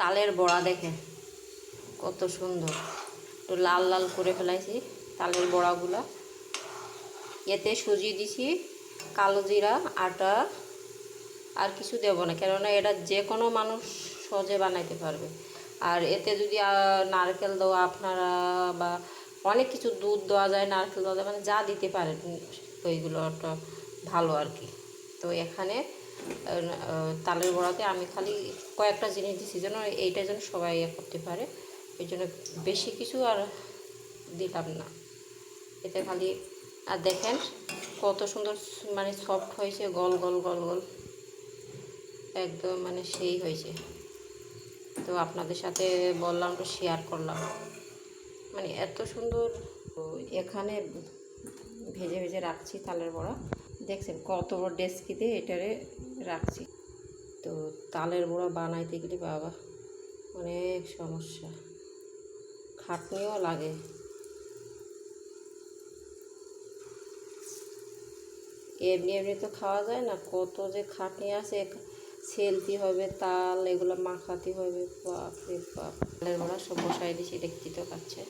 তালের বড়া দেখেন কত সুন্দর। একটু লাল লাল করে ফেলাইছি তালের বড়াগুলো। এতে সুজি দিছি, কালো জিরা, আটা, আর কিছু দেবো না, কেননা এটা যে কোনো মানুষ সহজে বানাইতে পারবে। আর এতে যদি নারকেল দেওয়া আপনারা বা অনেক কিছু দুধ দেওয়া যায়, নারকেল দেওয়া যায় মানে যা দিতে পারেন, ওইগুলো ভালো আর কি। তো এখানে তালের বড়াতে আমি খালি কয়েকটা জিনিস দিছি যেন এইটা যেন সবাই ইয়ে করতে পারে। এই জন্য বেশি কিছু আর দিলাম না। এতে খালি, আর দেখেন কত সুন্দর মানে সফট হয়েছে, গল গল গল গল। একদম মানে সেই হয়েছে। তো আপনাদের সাথে বললাম তো শেয়ার করলাম। মানে এত সুন্দর এখানে ভেজে ভেজে রাখছি তালের বড়া। দেখছেন কত বড় ডেস্কিতে এটারে রাখছি। তো তালের বড়া বানাইতে গেলে বাবা, অনেক সমস্যা। খাটনিও লাগে। এমনি এমনি তো খাওয়া যায় না, কত যে খাটনি আছে সেলতি হবে, তাল, এগুলো মাখাতে হবে বাপ রে বাপ। তালের বড়া সব বসাই দিয়েছি দেখতে তো পাচ্ছে